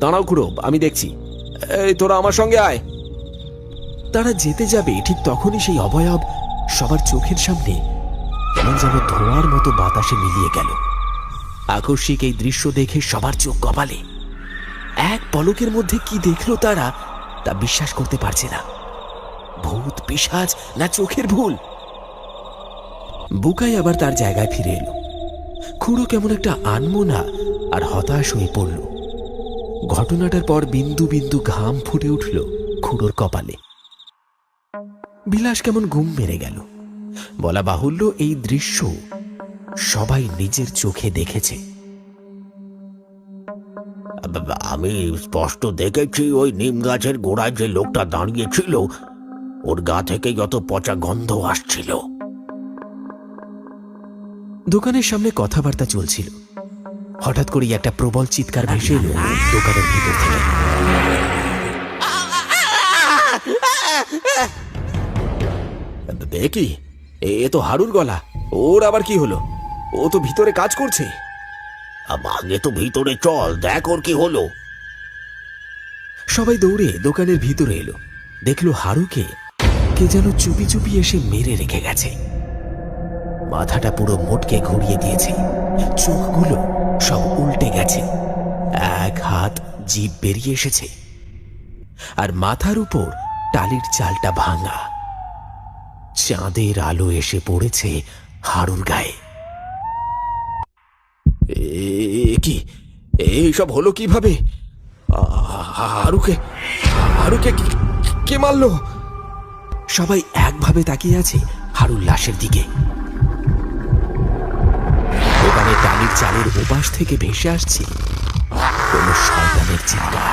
দাঁড়াও খুড়ো, আমি দেখছি। এই, তোরা আমার সঙ্গে আয়। তারা যেতে যাবে, ঠিক তখনই সেই অবয়ব সবার চোখের সামনে কেমন যেন ধোঁয়ার মতো বাতাসে মিলিয়ে গেল। আকস্মিক এই দৃশ্য দেখে সবার চোখ কপালে। এক পলকের মধ্যে কি দেখল তারা, তা বিশ্বাস করতে পারছে না। ভূত পিসাজ না চোখের ভুল? বুকাই আবার তার জায়গায় ফিরে এলো। খুড়ো কেমন একটা আনমোনা আর হতাশ হয়ে পড়ল। ঘটনাটার পর বিন্দু বিন্দু ঘাম ফুটে উঠল খুড়োর কপালে। বিলাস কেমন ঘুম মেরে গেল। বলা বাহুল্য এই দৃশ্য সবাই নিজের চোখে দেখেছে। আমি স্পষ্ট দেখেছি ওই নিম গাছের গোড়ায় যে লোকটা দাঁড়িয়েছিল ওর গা থেকে যত পচা গন্ধ আসছিল। দোকানের সামনে কথাবার্তা চলছিল। হঠাৎ করেই একটা প্রবল চিৎকার ভেসে এলো দোকানের ভিতর থেকে। কি এ তো হারুর গলা। ওর আবার কি হলো? ও তো ভিতরে কাজ করছে। আগে তো ভিতরে চল দেখ ওর কি হলো। সবাই দৌড়ে দোকানের ভিতরে এলো। দেখল হারুকে কে যেন চুপি চুপি এসে মেরে রেখে গেছে। মাথাটা পুরো মোটকে ঘুরিয়ে দিয়েছে। চোখগুলো সব উল্টে গেছে। এক হাত জিভ বেরিয়ে এসেছে। আর মাথার উপর টালির চালটা ভাঙা। চাঁদের আলো এসে পড়েছে হাড়ুর গায়ে। কি? এইসব হলো কীভাবে? হারুকে হারুকে কে মারলো? সবাই একভাবে তাকিয়ে আছে হারুর লাশের দিকে। টালির চালের উপাস থেকে ভেসে আসছে। কোন শয়তানের চিৎকার।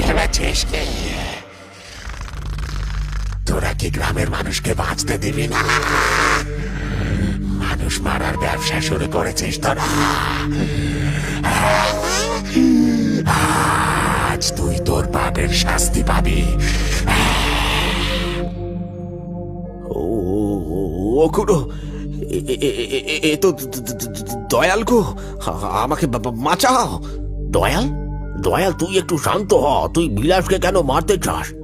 ভেবেছিস তোরা গ্রামের মানুষকে বাঁচতে দিবি না? মানুষ মারার ব্যবসা শুরু করেছিস তোরা আজ তুই তোর পাপের শাস্তি পাবি। ও খুড়ো এ- তো দয়াল গো আমাকে বাঁচাও। দয়াল? দয়াল তুই একটু শান্ত হ তুই বিলাসকে কেন মারতে চাস?